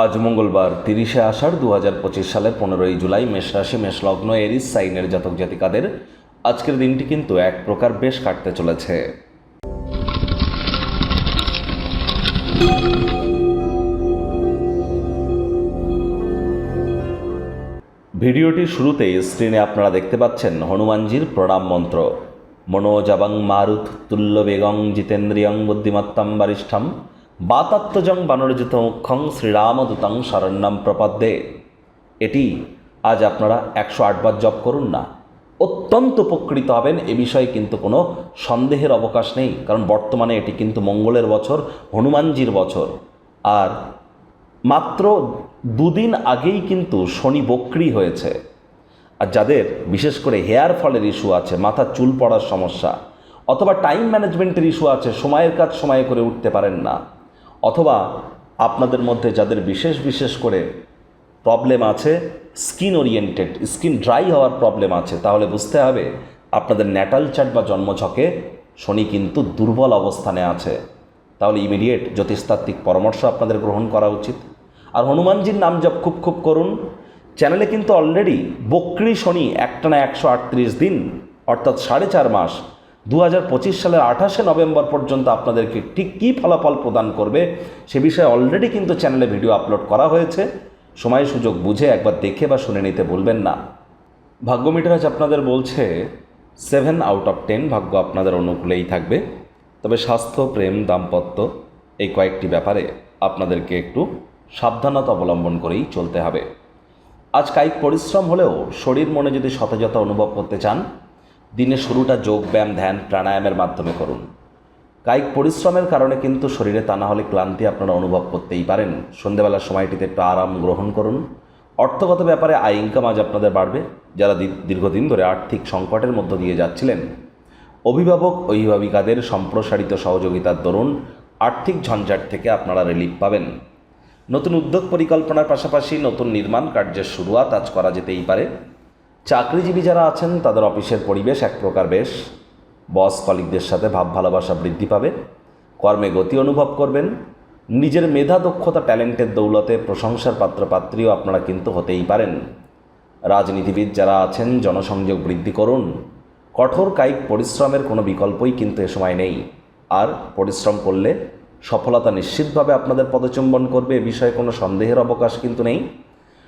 আজ মঙ্গলবার, তিরিশে আষাঢ় দু হাজার পঁচিশ সালের পনেরোই জুলাই মেষ রাশি, মেষ লগ্ন, এরিস, সাইনের জাতক জাতিকাদের আজকের দিনটি কিন্তু এক প্রকার বেশ কাটতে চলেছে। ভিডিওটির শুরুতেই স্ক্রিনে আপনারা দেখতে পাচ্ছেন হনুমানজির প্রণাম মন্ত্র। মনোজাবাং মারুত তুল্য বেগং জিতেন্দ্রিয়ং বুদ্ধিমত্তাম বারিষ্ঠম। বাতাত্মজং বানরজিত মুখ্যং শ্রীরামদূতং শরণ্যম প্রপদ্যে। এটি আজ আপনারা একশো আটবার জপ করুন না। অত্যন্ত উপকৃত হবেন এ বিষয়ে কিন্তু কোনো সন্দেহের অবকাশ নেই, কারণ বর্তমানে এটি কিন্তু মঙ্গলের বছর, হনুমানজির বছর। আর মাত্র দুদিন আগেই কিন্তু শনি বক্রি হয়েছে। আর যাদের বিশেষ করে হেয়ার ফলের ইস্যু আছে মাথার চুল পড়ার সমস্যা, অথবা টাইম ম্যানেজমেন্টের ইস্যু আছে, সময়ের কাজ সময়ে করে উঠতে পারেন না। অথবা আপনাদের মধ্যে যাদের বিশেষ বিশেষ করে প্রবলেম আছে স্কিন ওরিয়েন্টেড স্কিন ড্রাই হওয়ার প্রবলেম আছে, তাহলে বুঝতে হবে আপনাদের ন্যাটাল চার্ট বা জন্মছকে শনি কিন্তু দুর্বল অবস্থানে আছে। তাহলে ইমিডিয়েট জ্যোতিষতাত্ত্বিক পরামর্শ আপনাদের গ্রহণ করা উচিত। আর হনুমানজির নাম জপ খুব খুব করুন। চ্যানেলে কিন্তু অলরেডি বক্রি শনি একটানা একশো আটত্রিশ দিন, অর্থাৎ সাড়ে চার মাস দু হাজার পঁচিশ সালের আঠাশে নভেম্বর পর্যন্ত আপনাদেরকে ঠিক কী ফলাফল প্রদান করবে সে বিষয়ে অলরেডি কিন্তু চ্যানেলে ভিডিও আপলোড করা হয়েছে। সময় সুযোগ বুঝে একবার দেখে বা শুনে নিতে ভুলবেন না। ভাগ্য আজ আপনাদের বলছে সেভেন আউট অফ টেন ভাগ্য আপনাদের অনুকূলেই থাকবে। তবে স্বাস্থ্য, প্রেম, দাম্পত্য এই কয়েকটি ব্যাপারে আপনাদেরকে একটু সাবধানতা অবলম্বন করেই চলতে হবে। আজ কায়িক পরিশ্রম হলেও শরীর মনে যদি সতেজতা অনুভব করতে চান দিনের শুরুটা যোগ, ব্যায়াম, ধ্যান, প্রাণায়ামের মাধ্যমে করুন। কায়িক পরিশ্রমের কারণে কিন্তু শরীরে তা না হলে ক্লান্তি আপনারা অনুভব করতেই পারেন। সন্ধেবেলার সময়টিতে একটু আরাম গ্রহণ করুন। অর্থগত ব্যাপারে আয় ইনকাম আজ আপনাদের বাড়বে। যারা দীর্ঘদিন ধরে আর্থিক সংকটের মধ্য দিয়ে যাচ্ছিলেন, অভিভাবক, অভিভাবিকাদের সম্প্রসারিত সহযোগিতার দরুন আর্থিক ঝঞ্ঝাট থেকে আপনারা রিলিফ পাবেন। নতুন উদ্যোগ পরিকল্পনার পাশাপাশি নতুন নির্মাণ কার্যের শুরুয়াত আজ করা যেতেই পারে। চাকরিজীবী যারা আছেন, তাদের অফিসের পরিবেশ এক প্রকার বেশ। বস কলিকদের সাথে ভাব ভালোবাসা বৃদ্ধি পাবে, কর্মে গতি অনুভব করবেন, নিজের মেধা, দক্ষতা, ট্যালেন্টের দৌলতে প্রশংসার পাত্রপাত্রীও আপনারা কিন্তু হতেই পারেন। রাজনীতিবিদ যারা আছেন, জনসংযোগ বৃদ্ধি করুন। কঠোর কায়িক পরিশ্রমের কোনো বিকল্পই কিন্তু এ সময় নেই। আর পরিশ্রম করলে সফলতা নিশ্চিতভাবে আপনাদের পদচুম্বন করবে, এ বিষয়ে কোনো সন্দেহের অবকাশ কিন্তু নেই।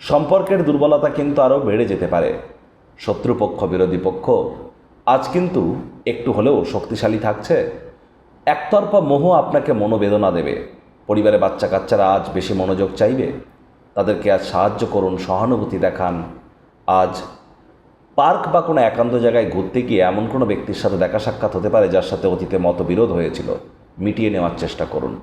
সম্পর্কের দুর্বলতা কিন্তু আরও বেড়ে যেতে পারে। শত্রুপক্ষ, বিরোধী পক্ষ, আজ কিন্তু একটু হলেও শক্তিশালী থাকছে। একতরফা মোহ আপনাকে মনোবেদনা দেবে। পরিবারে বাচ্চা কাচ্চারা আজ বেশি মনোযোগ চাইবে। তাদেরকে আজ সাহায্য করুন, সহানুভূতি দেখান। আজ পার্ক বা কোনো একান্ত জায়গায় ঘুরতে গিয়ে এমন কোনো ব্যক্তির সাথে দেখা সাক্ষাৎ হতে পারে যার সাথে অতীতে মতবিরোধ হয়েছিল। মিটিয়ে নেওয়ার চেষ্টা করুন।